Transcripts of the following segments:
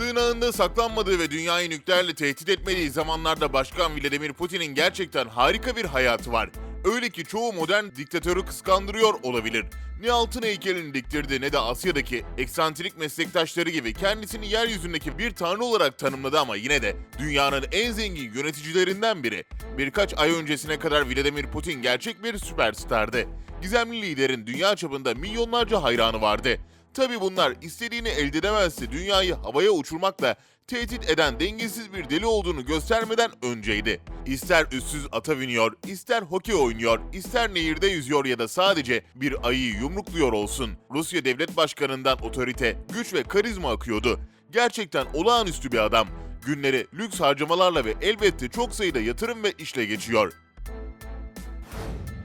Sığınağında saklanmadığı ve dünyayı nükleerle tehdit etmediği zamanlarda Başkan Vladimir Putin'in gerçekten harika bir hayatı var. Öyle ki çoğu modern diktatörü kıskandırıyor olabilir. Ne altın heykelini diktirdi ne de Asya'daki eksantrik meslektaşları gibi kendisini yeryüzündeki bir tanrı olarak tanımladı ama yine de dünyanın en zengin yöneticilerinden biri. Birkaç ay öncesine kadar Vladimir Putin gerçek bir süperstardı. Gizemli liderin dünya çapında milyonlarca hayranı vardı. Tabi bunlar istediğini elde edemezse dünyayı havaya uçurmakla tehdit eden dengesiz bir deli olduğunu göstermeden önceydi. İster üstsüz ata biniyor, ister hokey oynuyor, ister nehirde yüzüyor ya da sadece bir ayıyı yumrukluyor olsun. Rusya devlet başkanından otorite, güç ve karizma akıyordu. Gerçekten olağanüstü bir adam. Günleri lüks harcamalarla ve elbette çok sayıda yatırım ve işle geçiyor.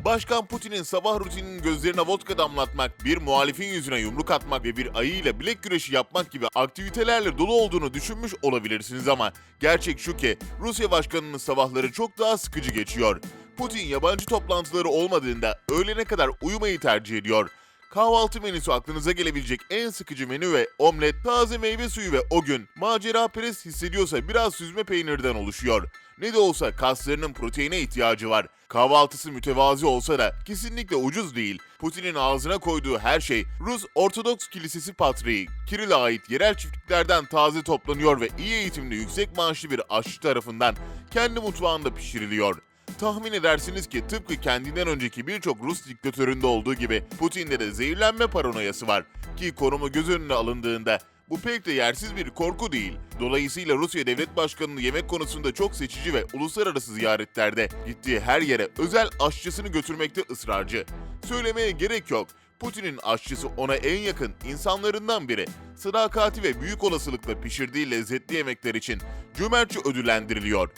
Başkan Putin'in sabah rutininin gözlerine vodka damlatmak, bir muhalifin yüzüne yumruk atmak ve bir ayıyla bilek güreşi yapmak gibi aktivitelerle dolu olduğunu düşünmüş olabilirsiniz ama gerçek şu ki Rusya başkanının sabahları çok daha sıkıcı geçiyor. Putin yabancı toplantıları olmadığında öğlene kadar uyumayı tercih ediyor. Kahvaltı menüsü aklınıza gelebilecek en sıkıcı menü ve omlet, taze meyve suyu ve o gün macera perest hissediyorsa biraz süzme peynirden oluşuyor. Ne de olsa kaslarının proteine ihtiyacı var. Kahvaltısı mütevazi olsa da kesinlikle ucuz değil. Putin'in ağzına koyduğu her şey Rus Ortodoks Kilisesi Patriği, Kirill'e ait yerel çiftliklerden taze toplanıyor ve iyi eğitimli yüksek maaşlı bir aşçı tarafından kendi mutfağında pişiriliyor. Tahmin edersiniz ki tıpkı kendinden önceki birçok Rus diktatöründe olduğu gibi Putin'de de zehirlenme paranoyası var. Ki konumu göz önüne alındığında bu pek de yersiz bir korku değil. Dolayısıyla Rusya Devlet Başkanı'nı yemek konusunda çok seçici ve uluslararası ziyaretlerde gittiği her yere özel aşçısını götürmekte ısrarcı. Söylemeye gerek yok. Putin'in aşçısı ona en yakın insanlarından biri. Sadakati ve büyük olasılıkla pişirdiği lezzetli yemekler için cömertçe ödüllendiriliyor.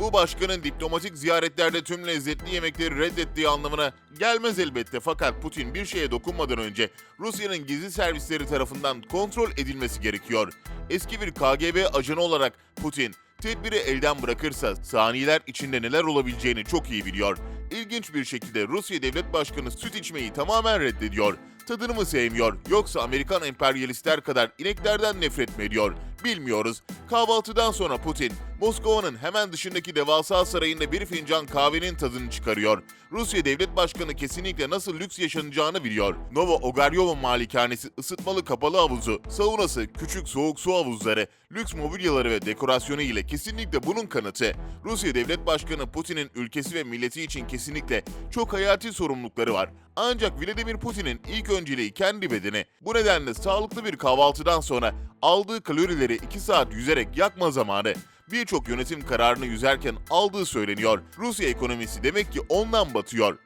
Bu başkanın diplomatik ziyaretlerde tüm lezzetli yemekleri reddettiği anlamına gelmez elbette fakat Putin bir şeye dokunmadan önce Rusya'nın gizli servisleri tarafından kontrol edilmesi gerekiyor. Eski bir KGB ajanı olarak Putin tedbiri elden bırakırsa saniyeler içinde neler olabileceğini çok iyi biliyor. İlginç bir şekilde Rusya Devlet Başkanı süt içmeyi tamamen reddediyor. Tadını mı sevmiyor yoksa Amerikan emperyalistler kadar ineklerden nefret mi ediyor? Bilmiyoruz. Kahvaltıdan sonra Putin, Moskova'nın hemen dışındaki devasa sarayında bir fincan kahvenin tadını çıkarıyor. Rusya Devlet Başkanı kesinlikle nasıl lüks yaşanacağını biliyor. Nova Ogaryova malikanesi ısıtmalı kapalı havuzu, saunası, küçük soğuk su havuzları, lüks mobilyaları ve dekorasyonu ile kesinlikle bunun kanıtı. Rusya Devlet Başkanı Putin'in ülkesi ve milleti için kesinlikle çok hayati sorumlulukları var. Ancak Vladimir Putin'in ilk önceliği kendi bedeni. Bu nedenle sağlıklı bir kahvaltıdan sonra aldığı kalorileri 2 saat yüzerek yakma zamanı. Birçok yönetim kararını yüzerken aldığı söyleniyor. Rusya ekonomisi demek ki ondan batıyor.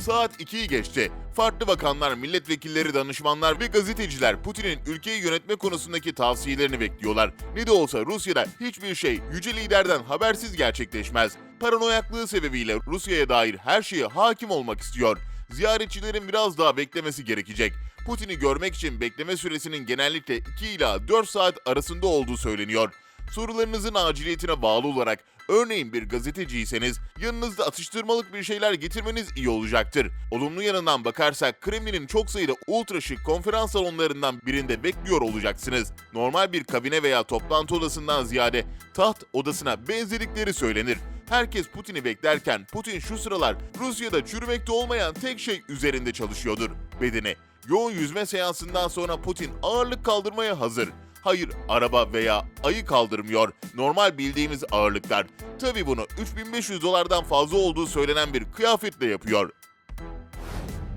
Saat 2'yi geçti. Farklı bakanlar, milletvekilleri, danışmanlar ve gazeteciler Putin'in ülkeyi yönetme konusundaki tavsiyelerini bekliyorlar. Ne de olsa Rusya'da hiçbir şey yüce liderden habersiz gerçekleşmez. Paranoyaklığı sebebiyle Rusya'ya dair her şeye hakim olmak istiyor. Ziyaretçilerin biraz daha beklemesi gerekecek. Putin'i görmek için bekleme süresinin genellikle 2 ila 4 saat arasında olduğu söyleniyor. Sorularınızın aciliyetine bağlı olarak örneğin bir gazeteciyseniz yanınızda atıştırmalık bir şeyler getirmeniz iyi olacaktır. Olumlu yanından bakarsak Kremlin'in çok sayıda ultra şık konferans salonlarından birinde bekliyor olacaksınız. Normal bir kabine veya toplantı odasından ziyade taht odasına benzedikleri söylenir. Herkes Putin'i beklerken Putin şu sıralar Rusya'da çürümekte olmayan tek şey üzerinde çalışıyordur. Bedeni. Yoğun yüzme seansından sonra Putin ağırlık kaldırmaya hazır. Hayır, araba veya ayı kaldırmıyor. Normal bildiğimiz ağırlıklar. Tabi bunu 3500 dolardan fazla olduğu söylenen bir kıyafetle yapıyor.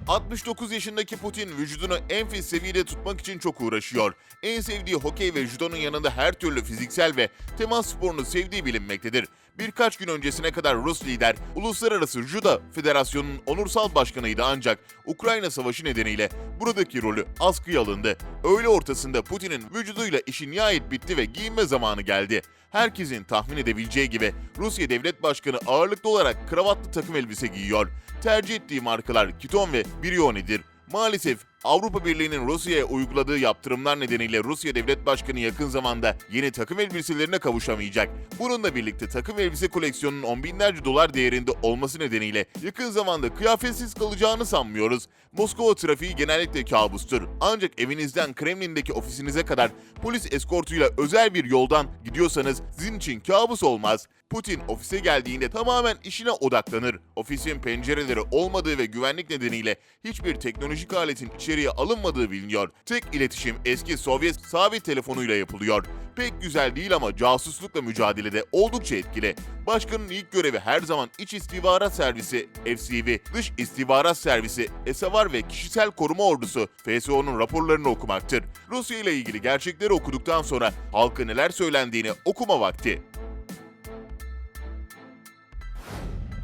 69 yaşındaki Putin vücudunu en fit seviyede tutmak için çok uğraşıyor. En sevdiği hokey ve judonun yanında her türlü fiziksel ve temas sporunu sevdiği bilinmektedir. Birkaç gün öncesine kadar Rus lider, Uluslararası Judo Federasyonu'nun onursal başkanıydı ancak Ukrayna Savaşı nedeniyle buradaki rolü askıya alındı. Öğle ortasında Putin'in vücuduyla işi nihayet bitti ve giyinme zamanı geldi. Herkesin tahmin edebileceği gibi Rusya Devlet Başkanı ağırlıklı olarak kravatlı takım elbise giyiyor. Tercih ettiği markalar Kiton ve Brioni'dir. Maalesef Avrupa Birliği'nin Rusya'ya uyguladığı yaptırımlar nedeniyle Rusya Devlet Başkanı yakın zamanda yeni takım elbiselerine kavuşamayacak. Bununla birlikte takım elbise koleksiyonunun on binlerce dolar değerinde olması nedeniyle yakın zamanda kıyafetsiz kalacağını sanmıyoruz. Moskova trafiği genellikle kabustur. Ancak evinizden Kremlin'deki ofisinize kadar polis eskortuyla özel bir yoldan gidiyorsanız sizin için kabus olmaz. Putin ofise geldiğinde tamamen işine odaklanır. Ofisin pencereleri olmadığı ve güvenlik nedeniyle hiçbir teknolojik aletin içeriye alınmadığı biliniyor. Tek iletişim eski Sovyet sabit telefonuyla yapılıyor. Pek güzel değil ama casuslukla mücadelede oldukça etkili. Başkanın ilk görevi her zaman iç istihbarat servisi FCV, dış istihbarat servisi SAVAR ve kişisel koruma ordusu FSO'nun raporlarını okumaktır. Rusya ile ilgili gerçekleri okuduktan sonra halka neler söylendiğini okuma vakti.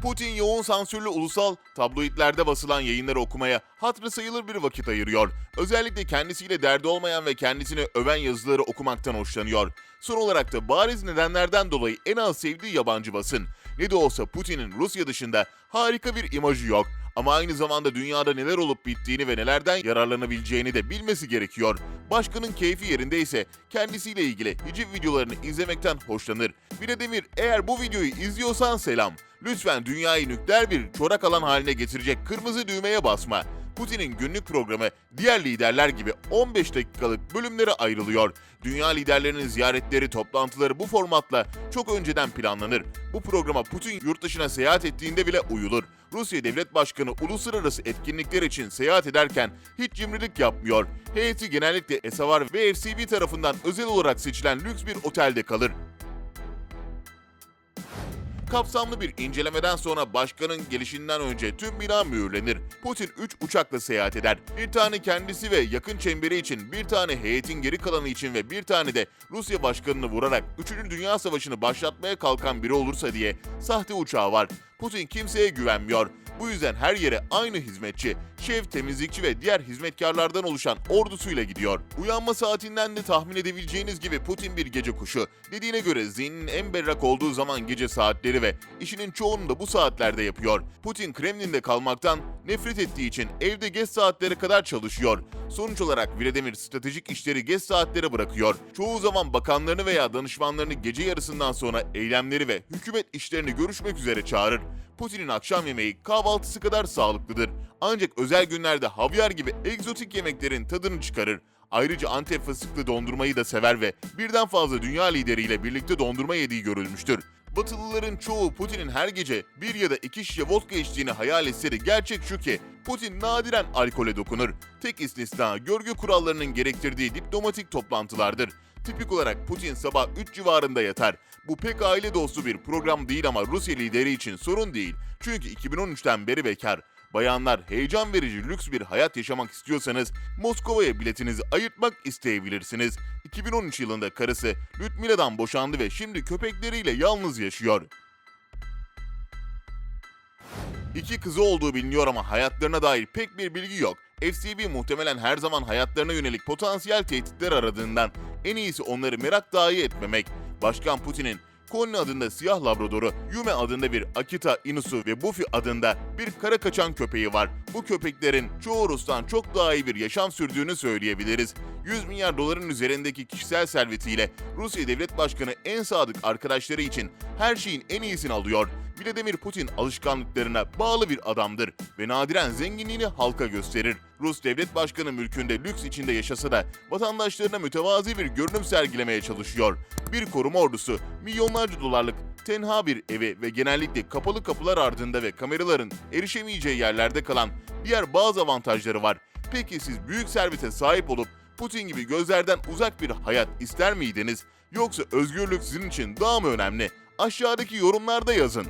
Putin yoğun sansürlü ulusal tabloidlerde basılan yayınları okumaya hatırı sayılır bir vakit ayırıyor. Özellikle kendisiyle derdi olmayan ve kendisini öven yazıları okumaktan hoşlanıyor. Son olarak da bariz nedenlerden dolayı en az sevdiği yabancı basın. Ne de olsa Putin'in Rusya dışında harika bir imajı yok. Ama aynı zamanda dünyada neler olup bittiğini ve nelerden yararlanabileceğini de bilmesi gerekiyor. Başkanın keyfi yerindeyse kendisiyle ilgili hiciv videolarını izlemekten hoşlanır. Demir eğer bu videoyu izliyorsan selam. Lütfen dünyayı nükleer bir çorak alan haline getirecek kırmızı düğmeye basma. Putin'in günlük programı diğer liderler gibi 15 dakikalık bölümlere ayrılıyor. Dünya liderlerinin ziyaretleri, toplantıları bu formatla çok önceden planlanır. Bu programa Putin yurt dışına seyahat ettiğinde bile uyulur. Rusya Devlet Başkanı uluslararası etkinlikler için seyahat ederken hiç cimrilik yapmıyor. Heyeti genellikle SAVAR ve FCB tarafından özel olarak seçilen lüks bir otelde kalır. Kapsamlı bir incelemeden sonra başkanın gelişinden önce tüm bina mühürlenir. Putin 3 uçakla seyahat eder. Bir tane kendisi ve yakın çemberi için, bir tane heyetin geri kalanı için ve bir tane de Rusya başkanını vurarak 3. Dünya Savaşı'nı başlatmaya kalkan biri olursa diye sahte uçağı var. Putin kimseye güvenmiyor. Bu yüzden her yere aynı hizmetçi, şef, temizlikçi ve diğer hizmetkarlardan oluşan ordusuyla gidiyor. Uyanma saatinden de tahmin edebileceğiniz gibi Putin bir gece kuşu. Dediğine göre zihninin en berrak olduğu zaman gece saatleri ve işinin çoğunu da bu saatlerde yapıyor. Putin Kremlin'de kalmaktan nefret ettiği için evde geç saatlere kadar çalışıyor. Sonuç olarak Vladimir stratejik işleri geç saatlere bırakıyor. Çoğu zaman bakanlarını veya danışmanlarını gece yarısından sonra eylemleri ve hükümet işlerini görüşmek üzere çağırır. Putin'in akşam yemeği kahvaltısı kadar sağlıklıdır. Ancak özel günlerde havyar gibi egzotik yemeklerin tadını çıkarır. Ayrıca Antep fıstıklı dondurmayı da sever ve birden fazla dünya lideriyle birlikte dondurma yediği görülmüştür. Batılıların çoğu Putin'in her gece bir ya da iki şişe vodka içtiğini hayal etse de gerçek şu ki Putin nadiren alkole dokunur. Tek istisna görgü kurallarının gerektirdiği diplomatik toplantılardır. Tipik olarak Putin sabah 3 civarında yatar. Bu pek aile dostu bir program değil ama Rusya lideri için sorun değil. Çünkü 2013'ten beri bekar. Bayanlar heyecan verici lüks bir hayat yaşamak istiyorsanız Moskova'ya biletinizi ayırtmak isteyebilirsiniz. 2013 yılında karısı Lyudmila'dan boşandı ve şimdi köpekleriyle yalnız yaşıyor. İki kızı olduğu biliniyor ama hayatlarına dair pek bir bilgi yok. FCB muhtemelen her zaman hayatlarına yönelik potansiyel tehditler aradığından en iyisi onları merak dahi etmemek. Başkan Putin'in Connie adında siyah labradoru, Yume adında bir Akita Inusu ve Buffy adında bir kara kaçan köpeği var. Bu köpeklerin çoğu Rus'tan çok daha iyi bir yaşam sürdüğünü söyleyebiliriz. 100 milyar doların üzerindeki kişisel servetiyle Rusya Devlet Başkanı en sadık arkadaşları için her şeyin en iyisini alıyor. Vladimir Putin alışkanlıklarına bağlı bir adamdır ve nadiren zenginliğini halka gösterir. Rus devlet başkanı mülkünde lüks içinde yaşasa da vatandaşlarına mütevazi bir görünüm sergilemeye çalışıyor. Bir koruma ordusu, milyonlarca dolarlık tenha bir evi ve genellikle kapalı kapılar ardında ve kameraların erişemeyeceği yerlerde kalan diğer bazı avantajları var. Peki siz büyük servete sahip olup Putin gibi gözlerden uzak bir hayat ister miydiniz? Yoksa özgürlük sizin için daha mı önemli? Aşağıdaki yorumlarda yazın.